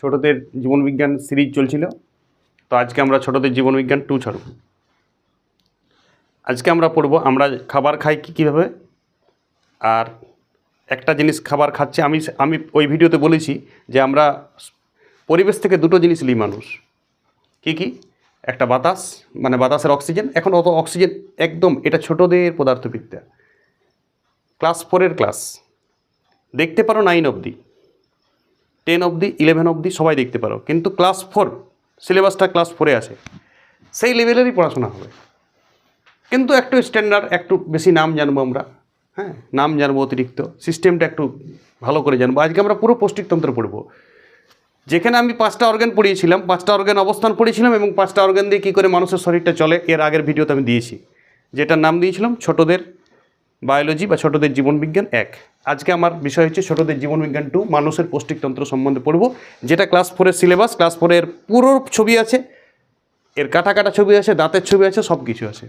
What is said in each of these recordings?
ছোটদের জীবনবিজ্ঞান সিরিজ চলছিল। তো আজকে আমরা ছোটদের জীবনবিজ্ঞান টু ছাড়ব। আজকে আমরা পড়ব, আমরা খাবার খাই কী কীভাবে, আর একটা জিনিস খাবার খাচ্ছে, আমি আমি ওই ভিডিওতে বলেছি যে আমরা পরিবেশ থেকে দুটো জিনিস নিই মানুষ। কি কি? একটা বাতাস মানে বাতাসের অক্সিজেন, এখন অত অক্সিজেন একদম, এটা ছোটদের পদার্থবিদ্যা। ক্লাস ফোরের ক্লাস। দেখতে পারো নাইন অবধি। টেন অবধি ইলেভেন অবধি সবাই দেখতে পারো। কিন্তু ক্লাস ফোর, সিলেবাসটা ক্লাস ফোরে আসে সেই লেভেলেরই পড়াশোনা হবে। কিন্তু একটু স্ট্যান্ডার্ড একটু বেশি নাম জানব আমরা। হ্যাঁ নাম জানব অতিরিক্ত। সিস্টেমটা একটু ভালো করে জানব। আজকে আমরা পুরো পৌষ্টিকতন্ত্র পড়ব। যেখানে আমি পাঁচটা অর্গান পড়িয়েছিলাম। পাঁচটা অর্গান অবস্থান পড়িয়েছিলাম এবং পাঁচটা অর্গান দিয়ে কী করে মানুষের শরীরটা চলে, এর আগের ভিডিওতে আমি দিয়েছি। যেটার নাম দিয়েছিলাম ছোটদের বায়োলজি বা ছোটদের জীবনবিজ্ঞান এক। আজকে আমার বিষয় হচ্ছে ছোটদের জীবনবিজ্ঞান টু মানুষের পৌষ্টিকতন্ত্র সম্বন্ধে পড়ব। যেটা ক্লাস ফোরের সিলেবাস ক্লাস ফোরের পুরো ছবি আছে। এর কাটা কাটা ছবি আছে, দাঁতের ছবি আছে সব কিছু আছে।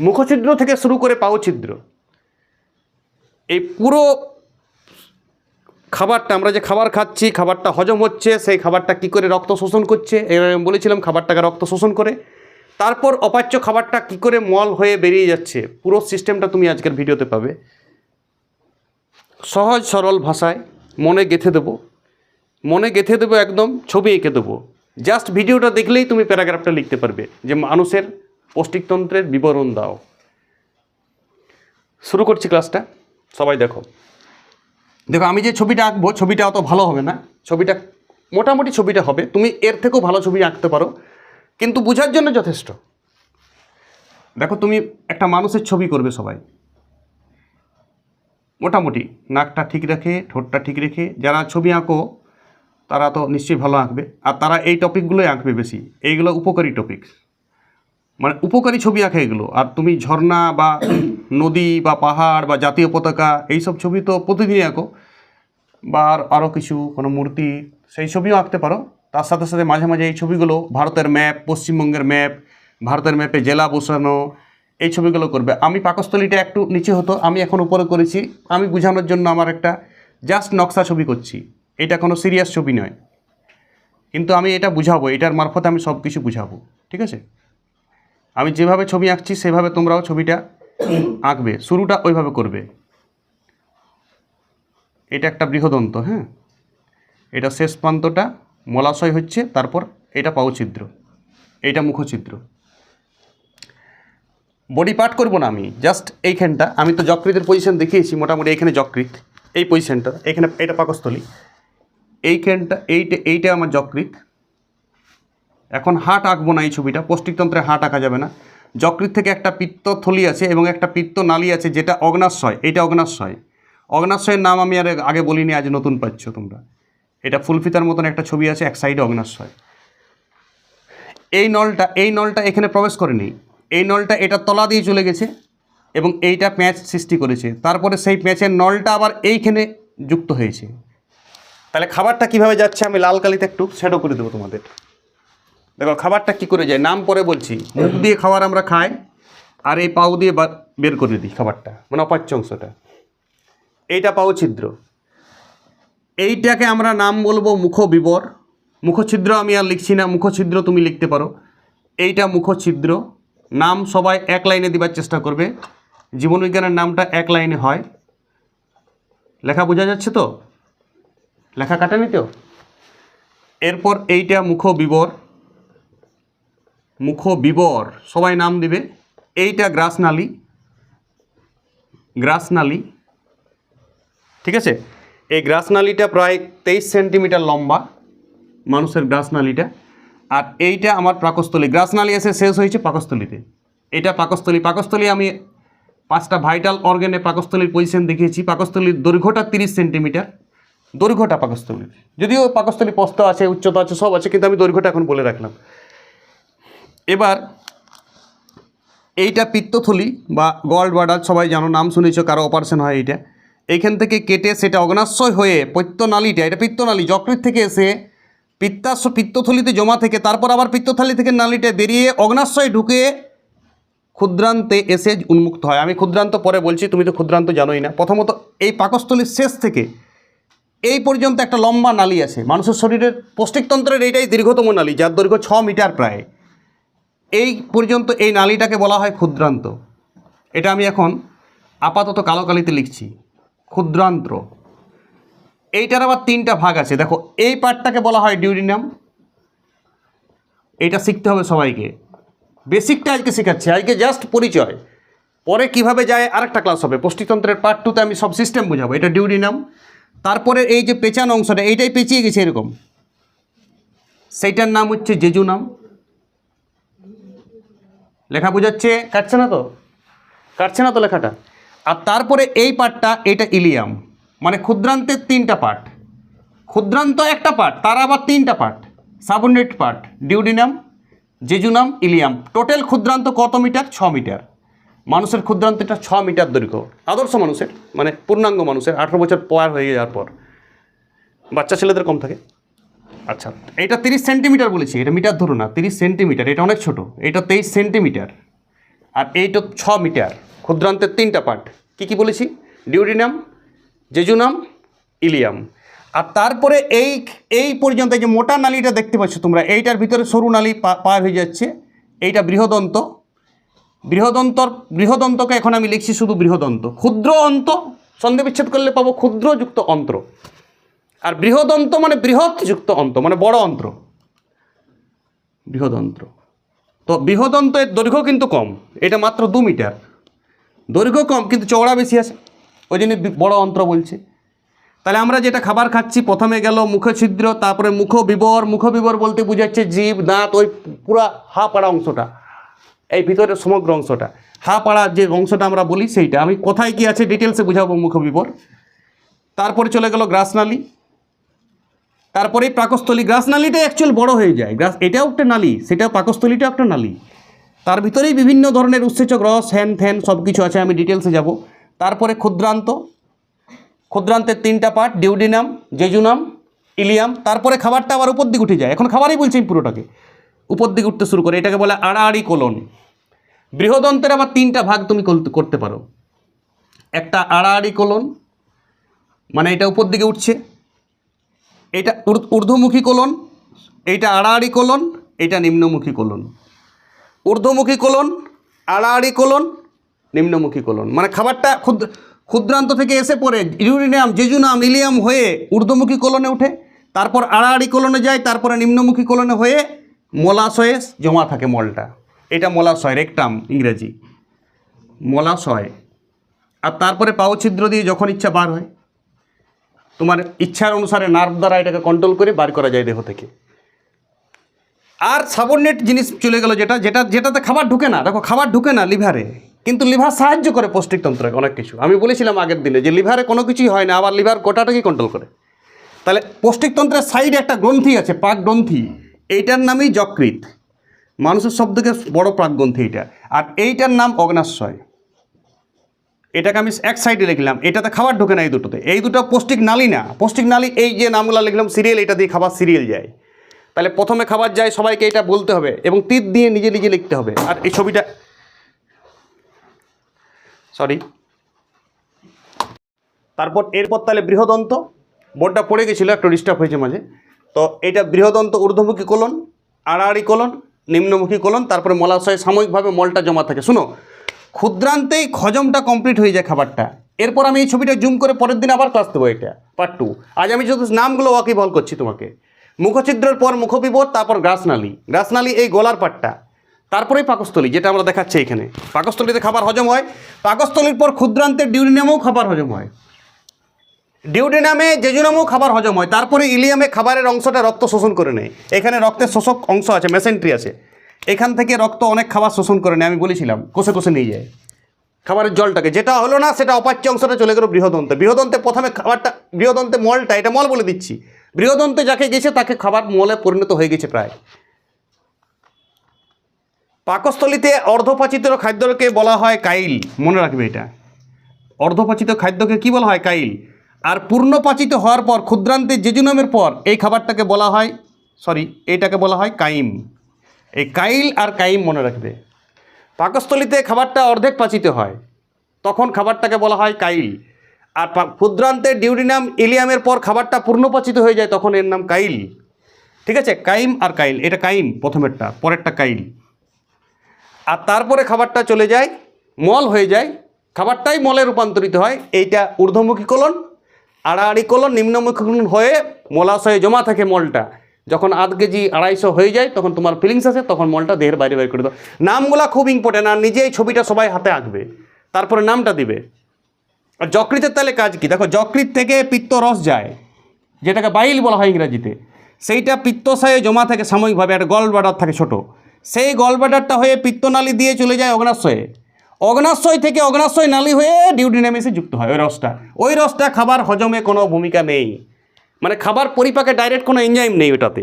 মুখছিদ্র থেকে শুরু করে পাওছিদ্র এই পুরো খাবারটা, আমরা যে খাবার খাচ্ছি, খাবারটা হজম হচ্ছে, সেই খাবারটা কি করে রক্ত শোষণ করছে? এর আমি বলেছিলাম, খাবারটাকে রক্ত শোষণ করে। তারপর অপাচ্য খাবারটা কি করে মল হয়ে বেরিয়ে যাচ্ছে? পুরো সিস্টেমটা তুমি আজকের ভিডিওতে পাবে। সহজ সরল ভাষায় মনে গেঁথে দেবো। মনে গেঁথে দেবো একদম, ছবি এঁকে দেবো। জাস্ট ভিডিওটা দেখলেই তুমি প্যারাগ্রাফটা লিখতে পারবে যে মানুষের পৌষ্টিকতন্ত্রের বিবরণ দাও। শুরু করছি ক্লাসটা। সবাই দেখো। দেখো, আমি যে ছবিটা আঁকবো, ছবিটা অত ভালো হবে না। ছবিটা মোটামুটি ছবিটা হবে। তুমি এর থেকেও ভালো ছবি আঁকতে পারো। কিন্তু বোঝার জন্য যথেষ্ট। দেখো তুমি একটা মানুষের ছবি করবে সবাই। মোটামুটি নাকটা ঠিক রেখে, ঠোঁটটা ঠিক রেখে, যারা ছবি আঁকো, তারা তো নিশ্চয়ই ভালো আঁকবে। আর তারা এই টপিকগুলোই আঁকবে বেশি। এইগুলো উপকারী টপিক মানে উপকারী ছবি আঁকে এগুলো। আর তুমি ঝর্ণা বা নদী বা পাহাড় বা জাতীয় পতাকা, এইসব ছবি তো প্রতিদিনই আঁকো। বা আরও কিছু, কোনো মূর্তি, সেই ছবিও আঁকতে পারো। তার সাথে সাথে মাঝে মাঝে এই ছবিগুলো ভারতের ম্যাপ, পশ্চিমবঙ্গের ম্যাপ, ভারতের ম্যাপে জেলা বসানো, এই ছবিগুলো করবে। আমি পাকস্থলীটা একটু নিচে হতো, আমি এখন উপরে করেছি। আমি বোঝানোর জন্য আমার একটা জাস্ট নকশা ছবি করছি। এটা কোনো সিরিয়াস ছবি নয়। কিন্তু আমি এটা বুঝাবো, এটার মারফতে আমি সব কিছু বুঝাবো। ঠিক আছে? আমি যেভাবে ছবি আঁকছি, সেভাবে তোমরাও ছবিটা আঁকবে। শুরুটা ওইভাবে করবে। এটা একটা বৃহদন্ত হ্যাঁ? এটা শেষ প্রান্তটা মলাশয় হচ্ছে, তারপর এটা পাউছিদ্র এইটা মুখছিদ্র বডি পার্ট করব না আমি জাস্ট এইখানটা। আমি তো যকৃতের পজিশন দেখিয়েছি, মোটামুটি এইখানে যকৃত, এই পজিশনটা এখানে এটা পাকস্থলী। এইখানটা, এইটা এইটা আমার যকৃত। এখন হাট আঁকবো না এই ছবিটা, পৌষ্টিকতন্ত্রে হাট আঁকা যাবে না। যকৃত থেকে একটা পিত্ত থলি আছে এবং একটা পিত্ত নালী আছে, যেটা অগ্নাশয়, এইটা অগ্নাশয়। অগ্নাশয়ের নাম আমি আর আগে বলিনি, আজ নতুন পাচ্ছ তোমরা। এটা ফুলফিতার মতন একটা ছবি আছে, এক সাইডে অগ্নাশয় এই নলটা এই নলটা এখানে প্রবেশ করেনি। এই নলটা এটা তলা দিয়ে চলে গেছে এবং এইটা প্যাঁচ সৃষ্টি করেছে। তারপরে সেই প্যাঁচের নলটা আবার এইখানে যুক্ত হয়েছে। তাহলে খাবারটা কীভাবে যাচ্ছে আমি লাল কালিতে একটু শ্যাডো করে দেবো তোমাদের। দেখো, খাবারটা কি করে যায়? নাম পরে বলছি। মুখ দিয়ে খাবার আমরা খাই আর এই পাউ দিয়ে বের করে দিই খাবারটা। মানে অপাচ্য অংশটা। এইটা পাউ ছিদ্র। এইটাকে আমরা নাম বলব মুখবিবর। মুখছিদ্র আমি আর লিখছি না, মুখছিদ্র তুমি লিখতে পারো। এইটা মুখছিদ্র। নাম সবাই এক লাইনে দিবার চেষ্টা করবে। জীবনবিজ্ঞানের নামটা এক লাইনে হয়। লেখা বোঝা যাচ্ছে তো? লেখা কাটেনি তো? এরপর এইটা মুখবিবর। মুখবিবর, সবাই নাম দিবে। এইটা গ্রাসনালি। গ্রাসনালি। ঠিক আছে? এই গ্রাসনালীটা প্রায় তেইশ সেন্টিমিটার লম্বা, মানুষের গ্রাসনালীটা আর এইটা আমার পাকস্থলী। গ্রাসনালী এসে শেষ হয়েছে পাকস্থলীতে। এটা পাকস্থলী। পাকস্থলী আমি পাঁচটা ভাইটাল অর্গানে পাকস্থলীর পজিশন দেখিয়েছি। পাকস্থলীর দৈর্ঘ্যটা তিরিশ সেন্টিমিটার। দৈর্ঘ্যটা পাকস্থলীর যদিও পাকস্থলী প্রস্থ আছে, উচ্চতা আছে, সব আছে, কিন্তু আমি দৈর্ঘ্যটা এখন বলে রাখলাম। এবার এইটা পিত্তথলি বা গল্ড বার্ডার সবাই জানো, নাম শুনেছ, কারও অপারেশন হয় এইটা। এইখান থেকে কেটে সেটা অগ্নাশয় হয়ে পৈত্যনালীটা, এটা পিত্তনালী যকৃত থেকে এসে পিত্তাশ পিত্তথলিতে জমা থেকে তারপর আবার পিত্তথলি থেকে নালীটা বেরিয়ে অগ্নাশয় ঢুকে ক্ষুদ্রান্তে এসে উন্মুক্ত হয়। আমি ক্ষুদ্রান্ত পরে বলছি, তুমি তো ক্ষুদ্রান্ত জানোই না। প্রথমত এই পাকস্থলীর শেষ থেকে এই পর্যন্ত একটা লম্বা নালী আছে। মানুষের শরীরের পৌষ্টিকতন্ত্রের এইটাই দীর্ঘতম নালী, যার দৈর্ঘ্য ছ মিটার প্রায়। এই পর্যন্ত এই নালীটাকে বলা হয় ক্ষুদ্রান্ত। এটা আমি এখন আপাতত কালো কালিতে লিখছি। ক্ষুদ্রান্ত্র। এইটার আবার তিনটা ভাগ আছে। দেখো, এই পার্টটাকে বলা হয় ডিউরিনাম। এটা শিখতে হবে সবাইকে। বেসিকটা আজকে শেখাচ্ছি। আজকে জাস্ট পরিচয়। পরে কীভাবে যায়, আরেকটা ক্লাস হবে। পুষ্টিতন্ত্রের পার্ট টুতে আমি সব সিস্টেম বোঝাবো। এটা ডিউরিনাম। তারপরে এই যে পেঁচানো অংশটা, এইটাই পেঁচিয়ে গেছে এরকম। সেইটার নাম হচ্ছে জেজুনাম। লেখা বোঝাচ্ছে? কাটছে না তো? কাটছে না তো লেখাটা? আর তারপরে এই পার্টটা এটা ইলিয়াম। মানে ক্ষুদ্রান্তের তিনটা পার্ট ক্ষুদ্রান্ত একটা পার্ট তার আবার তিনটা part subnet part duodenum, jejunum, ileum. Total ক্ষুদ্রান্ত কত মিটার? ছ মিটার। মানুষের ক্ষুদ্রান্তটা ছ মিটার দৈর্ঘ্য। আদর্শ মানুষের মানে পূর্ণাঙ্গ মানুষের। আঠেরো বছর পার হয়ে যাওয়ার পর। বাচ্চা ছেলেদের কম থাকে। আচ্ছা এটা তিরিশ সেন্টিমিটার বলেছি। এটা মিটার ধরো না, তিরিশ সেন্টিমিটার। এটা অনেক ছোট। এটা তেইশ সেন্টিমিটার। আর এইটা ছ মিটার। ক্ষুদ্রান্তের তিনটা পার্ট। কী কী বলেছি? ডিউরিনাম, জেজুনাম, ইলিয়াম। আর তারপরে এই এই পর্যন্ত যে মোটা নালীটা দেখতে পাচ্ছ তোমরা, এইটার ভিতরে সরু নালী পার হয়ে যাচ্ছে। এইটা বৃহদন্ত। বৃহদন্তর, বৃহদন্তকে এখন আমি লিখছি শুধু বৃহদন্ত। ক্ষুদ্র অন্ত সন্ধি বিচ্ছেদ করলে পাবো ক্ষুদ্রযুক্ত অন্ত্র। আর বৃহদন্ত মানে বৃহৎ যুক্ত অন্ত মানে বড় অন্ত্র। বৃহদন্ত্র তো বৃহদন্তের দৈর্ঘ্য কিন্তু কম, এটা মাত্র দু মিটার। দৈর্ঘ্য কম, কিন্তু চওড়া বেশি আছে। ওই জন্য বড় অন্ত্র বলছে। তাহলে আমরা যেটা খাবার খাচ্ছি, প্রথমে গেল মুখ ছিদ্র তারপরে মুখ বিবর মুখ বিবর বলতে বোঝাচ্ছে জীব, দাঁত, ওই পুরা হা পাড়া অংশটা। এই ভিতরের সমগ্র অংশটা। হা পাড়া যে অংশটা আমরা বলি সেইটা। আমি কোথায় কি আছে ডিটেলসে বুঝাবো মুখ বিবর তারপরে চলে গেল গ্রাসনালী। তারপরে পাকস্থলী গ্রাসনালীটা অ্যাকচুয়াল বড় হয়ে যায়। গ্রাস এটাও একটা নালী, সেটাও পাকস্থলীটাও একটা নালী। তার ভিতরেই বিভিন্ন ধরনের উৎসেচক রস হ্যান ফ্যান সব কিছু আছে, আমি ডিটেলসে যাব। তারপরে ক্ষুদ্রান্ত। ক্ষুদ্রান্তের তিনটা পার্ট ডিউডিনাম জেজুনাম ইলিয়াম তারপরে খাবারটা আবার উপর দিকে উঠে যায়। এখন খাবারই বলছি আমি পুরোটাকে। উপর দিকে উঠতে শুরু করে, এটাকে বলে আড়াআড়ি কোলন। বৃহদন্তের আবার তিনটা ভাগ তুমি করতে পারো। একটা আড়াআড়ি কোলন মানে এটা উপর দিকে উঠছে। এটা ঊর- ঊর্ধ্বমুখী কোলন, এইটা আড়াআড়ি কোলন এটা নিম্নমুখী কোলন। ঊর্ধ্বমুখী কোলন, আড়াআড়ি কোলন, নিম্নমুখী কোলন। মানে খাবারটা ক্ষুদ্র, ক্ষুদ্রান্ত থেকে এসে পড়ে ইউরিনাম জেজুনাম, ইলিয়াম হয়ে ঊর্ধ্বমুখী কোলনে ওঠে তারপর আড়াআড়ি কোলনে যায়, তারপরে নিম্নমুখী কোলনে হয়ে মলাশয়ে জমা থাকে মলটা। এটা মলাশয়, রেকটাম, ইংরেজি। মলাশয়। আর তারপরে পাওছিদ্র দিয়ে যখন ইচ্ছা বার হয়, তোমার ইচ্ছার অনুসারে নার্ভ দ্বারা এটাকে কন্ট্রোল করে বার করা যায় দেহ থেকে। আর সাবর্নেট জিনিস চলে গেল যেটা যেটা, যেটাতে খাবার ঢুকে না। দেখো, খাবার ঢুকে না লিভারে। কিন্তু লিভার সাহায্য করে পৌষ্টিকতন্ত্রকে অনেক কিছু। আমি বলেছিলাম আগের দিনে যে লিভারে কোনো কিছুই হয় না, আবার লিভার গোটাটাকেই কন্ট্রোল করে। তাহলে পৌষ্টিকতন্ত্রের সাইডে একটা গ্রন্থি আছে পাক গ্রন্থি এইটার নামই যকৃত মানুষের সব থেকে বড় প্রাক গ্রন্থি এইটা। আর এইটার নাম অগ্নাশয় এটাকে আমি এক সাইডে লিখলাম। এটাতে খাবার ঢোকে না এই দুটোতে। এই দুটো পৌষ্টিক নালী না। পৌষ্টিক নালী, এই যে নামগুলো লিখলাম, সিরিয়াল এটা দিয়ে খাবার সিরিয়াল যায়। তাহলে প্রথমে খাবার যায়, সবাইকে এটা বলতে হবে এবং তীর দিয়ে নিজে নিজে লিখতে হবে। আর এই ছবিটা সরি তারপর এরপর তাহলে বৃহদন্ত। বোর্ডটা পড়ে গেছিল, একটু ডিস্টার্ব হয়েছে মাঝে। তো এটা বৃহদন্ত ঊর্ধ্বমুখী কোলন আড়াআড়ি কোলন নিম্নমুখী কোলন তারপরে মলাশয়ে সাময়িকভাবে মলটা জমা থাকে। শুনো, ক্ষুদ্রান্তেই হজমটা কমপ্লিট হয়ে যায় খাবারটা। এরপর আমি এই ছবিটা জুম করে পরের দিন আবার ক্লাস দেবো এটা পার্ট টু আজ আমি শুধু নামগুলো ওয়াকিবহল করছি তোমাকে। মুখছিদ্রের পর মুখবিবর তারপর গ্রাসনালী। গ্রাসনালী এই গলার পাটটা। তারপরেই পাকস্থলী, যেটা আমরা দেখাচ্ছি এখানে। পাকস্থলীতে খাবার হজম হয়। পাকস্থলীর পর ক্ষুদ্রান্তের ডিউরিনামেও খাবার হজম হয়। ডিউডিনামে জেজুনামেও খাবার হজম হয়। তারপরে ইলিয়ামে খাবারের অংশটা রক্ত শোষণ করে নেয়। এখানে রক্তের শোষক অংশ আছে, মেসেন্ট্রি আছে। এখান থেকে রক্ত অনেক খাবার শোষণ করে নেয়, আমি বলেছিলাম, কোষে কোষে নিয়ে যায়। খাবারের জলটাকে, যেটা হলো না, সেটা অপাচ্য অংশটা চলে গেল বৃহদন্তে। বৃহদন্তে প্রথমে খাবারটা, বৃহদন্তে মলটা, এটা মল বলে দিচ্ছি। বৃহদন্তে যাকে গেছে, তাকে খাবার মলে পরিণত হয়ে গেছে প্রায়। পাকস্থলীতে অর্ধপাচিত খাদ্যকে বলা হয় কাইল। মনে রাখবে এটা। অর্ধপাচিত খাদ্যকে কি বলা হয়? কাইল। আর পূর্ণপাচিত হওয়ার পর, ক্ষুদ্রান্তে জেজুনামের পর, এই খাবারটাকে বলা হয়, সরি এইটাকে বলা হয় কাইম। এই কাইল আর কাইম মনে রাখবে। পাকস্থলীতে খাবারটা অর্ধেক পাচিত হয়, তখন খাবারটাকে বলা হয় কাইল। আর ক্ষুদ্রান্তে ডিউডিনাম ইলিয়ামের পর খাবারটা পূর্ণপাচিত হয়ে যায়, তখন এর নাম কাইল। ঠিক আছে? কাইম আর কাইল। এটা কাইম, প্রথমেরটা, পরেরটা কাইল। আর তারপরে খাবারটা চলে যায়, মল হয়ে যায়। খাবারটাই মলে রূপান্তরিত হয়। এইটা ঊর্ধ্বমুখী কলন, আড়াআড়ি কলন, নিম্নমুখী কোলন হয়ে মলাশয়ে জমা থাকে মলটা। যখন আধ কেজি, আড়াইশো হয়ে যায়, তখন তোমার ফিলিংস আছে তখন মলটা দেহের বাইরে বাইরে করে দাও। নামগুলা খুব ইম্পর্টেন্ট আর নিজেই ছবিটা সবাই হাতে আঁকবে। তারপরে নামটা দিবে। আর যকৃতের তাহলে কাজ কি? দেখো, যকৃত থেকে পিত্ত রস যায়, যেটাকে বাইল বলা হয় ইংরাজিতে। সেইটা পিত্তশয়ে জমা থাকে সাময়িকভাবে, একটা গল ব্লাডার থাকে ছোট। সেই গল ব্লাডারটা হয়ে পিত্তনালী দিয়ে চলে যায় অগ্নাশয়ে। অগ্নাশয় থেকে অগ্নাশয় নালী হয়ে ডিউডিনামিসে যুক্ত হয় ওই রসটা। ওই রসটা খাবার হজমে কোনো ভূমিকা নেই। মানে খাবার পরিপাকে ডাইরেক্ট কোনো এনজাইম নেই ওটাতে।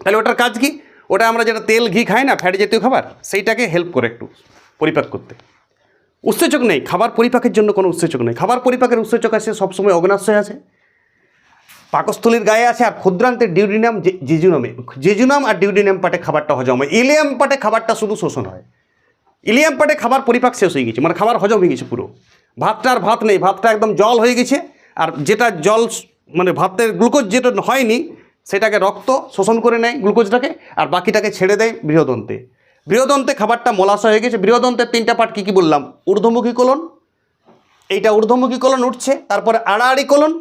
তাহলে ওটার কাজ কি? ওটা আমরা যেটা তেল, ঘি খাই না ফ্যাট জাতীয় খাবার, সেইটাকে হেল্প করে একটু পরিপাক করতে। উৎসেচক নেই, খাবার পরিপাকের জন্য কোনো উৎসেচক নেই। খাবার পরিপাকের উৎসেচক আছে, সবসময় অগ্নাশয় আছে। পাকস্থলীর গায়ে আছে আর ক্ষুদ্রান্তের ডিউডিনাম জেজুনামে। জেজুনাম আর ডিউডিনাম পাটে খাবারটা হজম হয়। ইলিয়াম পাটে খাবারটা শুধু শোষণ হয়। ইলিয়াম পাটে খাবার পরিপাক শেষ হয়ে গেছে মানে খাবার হজম হয়ে গেছে পুরো। ভাতটা আর ভাত নেই, ভাতটা একদম জল হয়ে গেছে আর যেটা জল মানে ভাতের গ্লুকোজ যেটা হয়নি, সেটাকে রক্ত শোষণ করে নেয় গ্লুকোজটাকে আর বাকিটাকে ছেড়ে দেয় বৃহদন্তে। বৃহদন্তে খাবারটা মলাশয় হয়ে গেছে। বৃহদন্তের তিনটা পার্ট কী কী বললাম? ঊর্ধ্বমুখী কোলন, এইটা ঊর্ধ্বমুখী কোলন উঠছে, তারপরে আড়াআড়ি কোলন,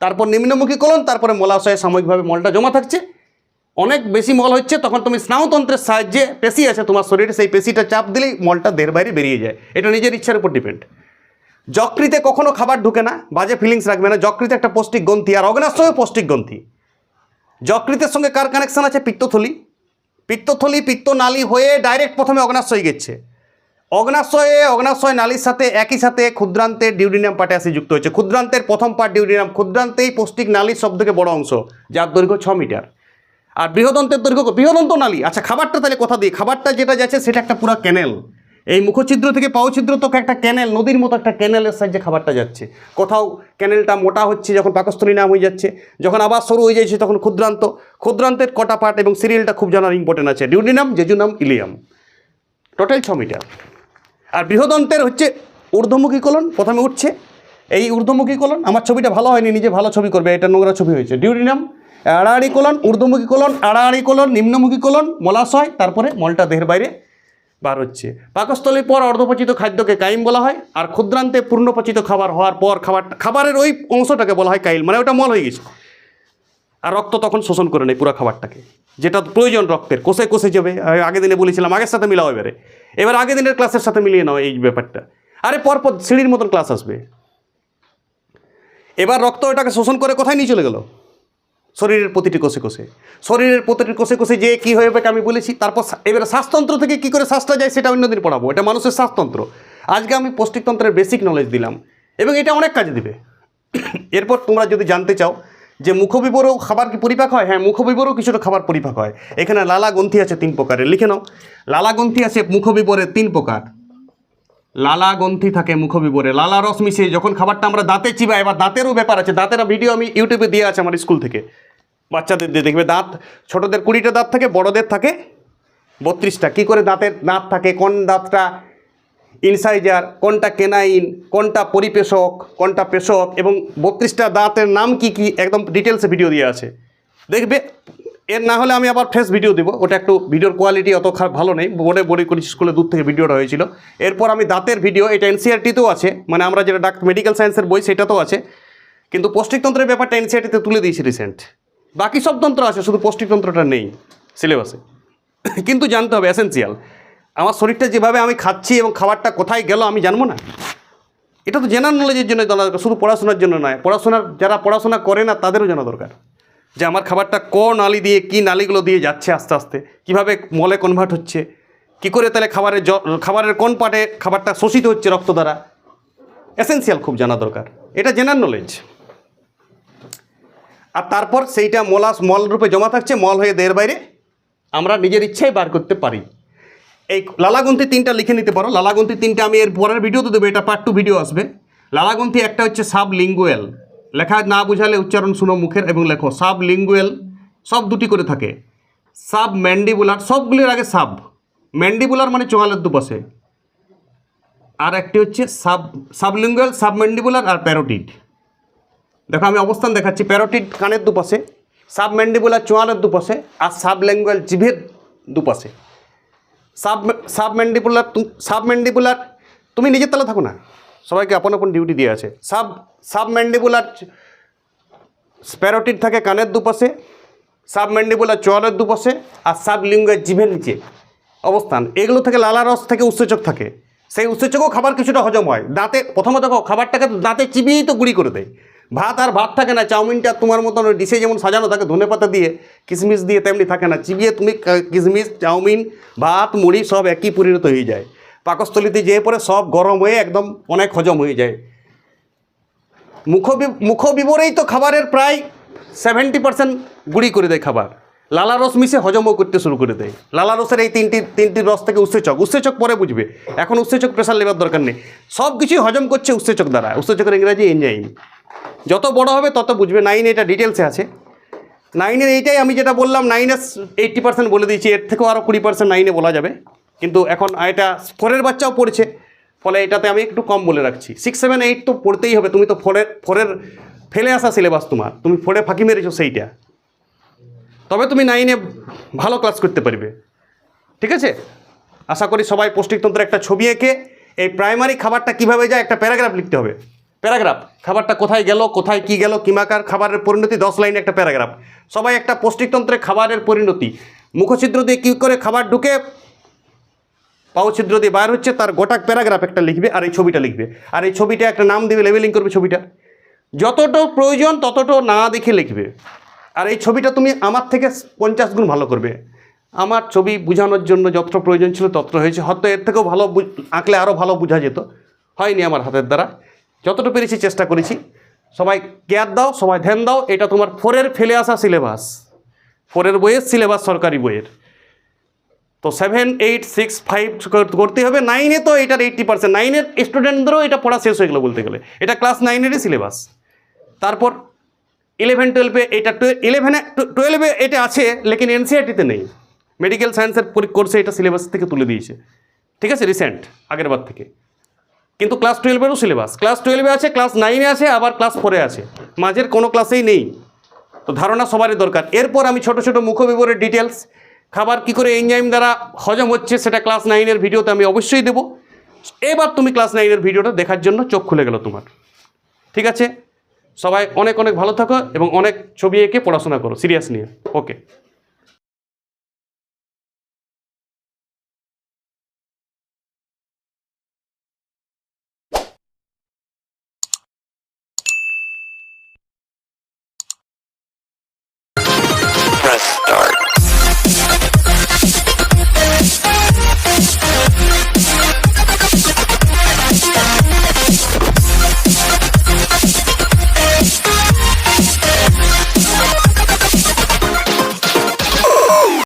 তারপর নিম্নমুখী কোলন, তারপরে মলাশয়ে সাময়িকভাবে মলটা জমা থাকছে। অনেক বেশি মল হচ্ছে, তখন তুমি স্নায়ুতন্ত্রের সাহায্যে পেশি আছে, তোমার শরীরে সেই পেশিটা চাপ দিলেই মলটা দেহের বাইরে বেরিয়ে যায়। এটা নিজের ইচ্ছার উপর ডিপেন্ড। যকৃতে কখনো খাবার ঢুকে না, বাজে ফিলিংস রাখবে না। যকৃতে একটা পৌষ্টিক গ্রন্থি আর অগ্নাশয় পৌষ্টিক গ্রন্থি। যকৃতের সঙ্গে কার কানেকশান আছে? পিত্তথলি। পিত্তথলি, পিত্তনালী হয়ে ডাইরেক্ট প্রথমে অগ্নাশয় গেছে। অগ্নাশয়ে, অগ্নাশয় নালীর সাথে একই সাথে ক্ষুদ্রান্তের ডিউডিনাম আসে যুক্ত হয়েছে। ক্ষুদ্রান্তের প্রথম পার্ট ডিউডিনাম ক্ষুদ্রান্তেই পৌষ্টিক নালীর সব থেকে বড় অংশ, যার দৈর্ঘ্য ছ মিটার। আর বৃহদন্তের দৈর্ঘ্য বৃহদন্ত নালী? আচ্ছা খাবারটা তাহলে কথা দিই। খাবারটা যেটা যাচ্ছে, সেটা একটা পুরো ক্যানেল এই মুখছিদ্র থেকে পাওছিদ্র তোকে একটা ক্যানেল, নদীর মতো একটা ক্যানেলের সাহায্যে খাবারটা যাচ্ছে। কোথাও ক্যানেলটা মোটা হচ্ছে, যখন পাকস্থলী নাম হয়ে যাচ্ছে, যখন আবার সরু হয়ে যাচ্ছে, তখন ক্ষুদ্রান্ত। ক্ষুদ্রান্তের কটা পার্ট এবং সিরিয়ালটা খুব জানার ইম্পর্টেন্ট আছে। Duodenum jejunum ileum. টোটাল ছ মিটার আর বৃহদন্তের হচ্ছে ঊর্ধ্বমুখী কলন প্রথমে উঠছে। এই ঊর্ধ্বমুখী কলন আমার ছবিটা ভালো হয়নি, নিজে ভালো ছবি করবে, এটা নোংরা ছবি হয়েছে। ডিউরিনাম আড়াআড়ি কলন ঊর্ধ্বমুখী কোলন আড়াআড়ি কলন নিম্নমুখী কোলন মলাশয়, তারপরে মলটা দেহের বাইরে। বার হচ্ছে। পাকস্থলীর পর অর্ধপচিত খাদ্যকে কাইম বলা হয় আর ক্ষুদ্রান্তে পূর্ণপচিত খাবার হওয়ার পর খাবার খাবারের ওই অংশটাকে বলা হয় কাইল মানে ওটা মল হয়ে গেছে। আর রক্ত তখন শোষণ করে নেয় পুরো খাবারটাকে, যেটা প্রয়োজন রক্তের, কোষে কোষে যাবে। আ- আগের দিনে বলেছিলাম, আগের সাথে মিলাও এবারে। এবার আগের দিনের ক্লাসের সাথে মিলিয়ে নাও এই ব্যাপারটা। আরে পরপর সিঁড়ির মতন ক্লাস আসবে। এবার রক্ত ওটাকে শোষণ করে কোথায় নিয়ে চলে গেল? শরীরের প্রতিটি কোষে কোষে। শরীরের প্রতিটি কোষে কোষে যে কী হয়ে যাবে আমি বলেছি, তারপর এবারে শ্বাসতন্ত্র থেকে কী করে শ্বাসটা যায় সেটা অন্যদিন পড়াবো। এটা মানুষের শ্বাসতন্ত্র। আজকে আমি পৌষ্টিকতন্ত্রের বেসিক নলেজ দিলাম। এবং এটা অনেক কাজে দেবে। এরপর তোমরা যদি জানতে চাও যে মুখবিবরও খাবার কি পরিপাক হয়? হ্যাঁ মুখবিবরও কিছুটা খাবার পরিপাক হয়। এখানে লালা গ্রন্থি আছে তিন প্রকারের। লিখে নাও। লালা গ্রন্থি আছে মুখবিবরের তিন প্রকার। লালা গ্রন্থি থাকে মুখবিবরে। লালা রস মিশিয়ে যখন খাবারটা আমরা দাঁতে চিবাই, এবার দাঁতেরও ব্যাপার আছে, দাঁতের ভিডিও আমি ইউটিউবে দিয়ে আছে আমার স্কুল থেকে। বাচ্চাদের দিয়ে দেখবে দাঁত, ছোটদের কুড়িটা দাঁত থাকে, বড়দের থাকে, বত্রিশটা। কী করে দাঁতের দাঁত থাকে, কোন দাঁতটা ইনসাইজার কোনটা কেনাইন কোনটা পরিপেশক কোনটা পেশক এবং বত্রিশটা দাঁতের নাম কি কি, একদম ডিটেলসে ভিডিও দিয়ে আছে। দেখবে এর না হলে আমি আবার ফ্রেশ ভিডিও দেবো। ওটা একটু ভিডিওর কোয়ালিটি অত ভালো নেই। বোর্ডে বোর্ডে করেছি স্কুলে দূর থেকে ভিডিওটা হয়েছিল। এরপর আমি দাঁতের ভিডিও এটা এনসিআরটিতেও আছে। মানে আমরা যেটা ডাক্তার মেডিকেল সায়েন্সের বই, সেটাতেও আছে। কিন্তু পৌষ্টিকতন্ত্রের ব্যাপারটা এনসিআরটিতে তুলে দিয়েছি রিসেন্ট বাকি সব তন্ত্র আছে, শুধু পৌষ্টিকতন্ত্রটা নেই সিলেবাসে কিন্তু জানতে হবে এসেন্সিয়াল আমার শরীরটা যেভাবে আমি খাচ্ছি এবং খাবারটা কোথায় গেল, আমি জানব না। এটা তো জেনারেল নলেজের জন্য জানা দরকার শুধু পড়াশোনার জন্য নয়। পড়াশোনার যারা পড়াশোনা করে না, তাদেরও জানা দরকার। যে আমার খাবারটা ক নালি দিয়ে, কী নালিগুলো দিয়ে যাচ্ছে আস্তে আস্তে? কীভাবে মলে কনভার্ট হচ্ছে? কী করে তাহলে খাবারের খাবারের কোন পার্টে খাবারটা শোষিত হচ্ছে রক্ত দ্বারা? এসেন্সিয়াল খুব জানা দরকার। এটা জেনারেল নলেজ আর তারপর সেইটা মলাস মল রূপে জমা থাকছে, মল হয়ে দেহের বাইরে আমরা নিজের ইচ্ছাই বার করতে পারি। এই লালাগন্থি তিনটা লিখে নিতে পারো। লালাগন্থি তিনটা আমি এর পরের ভিডিওতে দেবো, এটা পার্ট টু ভিডিও আসবে। লালাগন্থি একটা হচ্ছে সাব লিঙ্গুয়েল লেখা না বুঝালে উচ্চারণ শুনো মুখের এবং লেখো। সাব লিঙ্গুয়েল সব দুটি করে থাকে। সাব ম্যান্ডিবুলার সবগুলির আগে সাব। ম্যান্ডিবুলার মানে চোয়ালের দুপাশে। আর একটি হচ্ছে সাব, সাবলিঙ্গুয়াল সাবমেন্ডিবুলার আর প্যারোটিড। দেখো আমি অবস্থান দেখাচ্ছি প্যারোটিড কানের দুপাশে সাবমেন্ডিবুলার চোয়ালের দুপাশে আর সাবল্যাঙ্গুয়াল জিভের দুপাশে। সাব সাবমেন্ডিবুলার সাবমেন্ডিবুলার তুমি নিজের তালে থাকো না। সবাইকে আপন আপন ডিউটি দিয়ে আছে। সাব সাবমেন্ডিবুলার স্প্যারোটিড থাকে কানের দুপাশে সাবমেন্ডিবুলার চোয়ালের দুপাশে আর সাবলিঙ্গুয়াল জিভের নিচে। অবস্থান, এগুলো থেকে লালা রস থেকে উৎসেচক থাকে। সেই উৎসেচকও খাবার কিছুটা হজম হয়। দাঁতে প্রথমত দেখো, খাবারটাকে দাঁতে চিবিয়েই তো গুঁড়ি করে দেয়। ভাত আর ভাত থাকে না, চাউমিনটা তোমার মতন ডিশে যেমন সাজানো থাকে, ধনে পাতা দিয়ে, কিশমিশ দিয়ে তেমনি থাকে না। চিবিয়ে তুমি কিশমিশ, চাউমিন, ভাত, মুড়ি সব একই পরিণত হয়ে যায়। পাকস্থলিতে যেয়ে পরে সব গরম হয়ে একদম অনেক হজম হয়ে যায়। মুখ মুখ বিবরেই তো খাবারের প্রায় সেভেন্টি পার্সেন্ট গুঁড়ি করে দেয় খাবার। লালা রস মিশে হজমও করতে শুরু করে দেয়। লালা রসের এই তিনটি তিনটি রস থেকে উৎসেচক। উৎসেচক পরে বুঝবে। এখন উৎসেচক প্রেশার লেবার দরকার নেই। সব কিছুই হজম করছে উৎসেচক দ্বারা। উৎসেচকের ইংরাজি এনজাইম যত বড় হবে তত বুঝবে। নাইন এটা ডিটেলসে আছে। নাইনের এইটাই আমি যেটা বললাম নাইনের এইট্টি পার্সেন্ট বলে দিয়েছি। এর থেকেও আরও কুড়ি পার্সেন্ট নাইনে বলা যাবে। কিন্তু এখন এটা ফোরের বাচ্চাও পড়ছে। ফলে এটাতে আমি একটু কম বলে রাখছি। সিক্স সেভেন এইট তো পড়তেই হবে। তুমি তো ফোরের ফোরের ফেলে আসা সিলেবাস তোমার। তুমি ফোরে ফাঁকি মেরেছো সেইটা। তবে তুমি নাইনে ভালো ক্লাস করতে পারবে। ঠিক আছে? আশা করি সবাই পৌষ্টিকতন্ত্রের একটা ছবি এঁকে এই প্রাইমারি খাবারটা কীভাবে যায় একটা প্যারাগ্রাফ লিখতে হবে। প্যারাগ্রাফ খাবারটা কোথায় গেল, কোথায় কি গেল কিমাকার খাবারের পরিণতি, দশ লাইনে একটা প্যারাগ্রাফ সবাই একটা পৌষ্টিকতন্ত্রের খাবারের পরিণতি। মুখছিদ্র দিয়ে কী করে খাবার ঢুকে পাউছিদ্র দিয়ে বাইর হচ্ছে, তার গোটা প্যারাগ্রাফ একটা লিখবে আর এই ছবিটা লিখবে। আর এই ছবিটা একটা নাম দেবে, লেবেলিং করবে ছবিটা। যতটা প্রয়োজন ততটা না দেখে লিখবে। আর এই ছবিটা তুমি আমার থেকে পঞ্চাশ গুণ ভালো করবে। আমার ছবি বোঝানোর জন্য যতটা প্রয়োজন ছিল ততটা হয়েছে। হয়তো এর থেকেও ভালো আঁকলে আরও ভালো বোঝা যেত। হয়নি আমার হাতের দ্বারা। যতটা পেরেছি চেষ্টা করেছি। সবাই কেয়ার দাও, সবাই ধ্যান দাও। এটা তোমার ফোরের ফেলে আসা সিলেবাস। ফোরের বইয়ের সিলেবাস সরকারি বইয়ের। তো সেভেন এইট সিক্স ফাইভ করতে হবে। নাইনে তো এটার এইট্টি পার্সেন্ট নাইনের স্টুডেন্টদেরও এটা পড়া শেষ হয়ে গেলো বলতে গেলে। এটা ক্লাস নাইনেরই সিলেবাস তারপর ইলেভেন টুয়েলভে এটা ইলেভেনে টুয়েলভে এটা আছে, লেকিন এনসিআরটিতে নেই। মেডিকেল সায়েন্সের কোর্সে এটা সিলেবাস থেকে তুলে দিয়েছে। ঠিক আছে? রিসেন্ট আগের বার থেকে। কিন্তু ক্লাস টুয়েলভেরও সিলেবাস ক্লাস টুয়েলভে আছে ক্লাস নাইনে আছে, আবার ক্লাস ফোরে আছে। মাঝের কোনো ক্লাসেই নেই। তো ধারণা সবারই দরকার। এরপর আমি ছোট ছোট মুখবিবরের ডিটেলস খাবার কি করে এনজাইম দ্বারা হজম হচ্ছে সেটা ক্লাস নাইনের ভিডিওতে আমি অবশ্যই দেবো। এবার তুমি ক্লাস নাইনের ভিডিওটা দেখার জন্য চোখ খুলে গেল তোমার। ঠিক আছে? সবাই অনেক অনেক ভালো থাকো এবং অনেক ছবি এঁকে পড়াশোনা করো সিরিয়াস নিয়ে। ওকে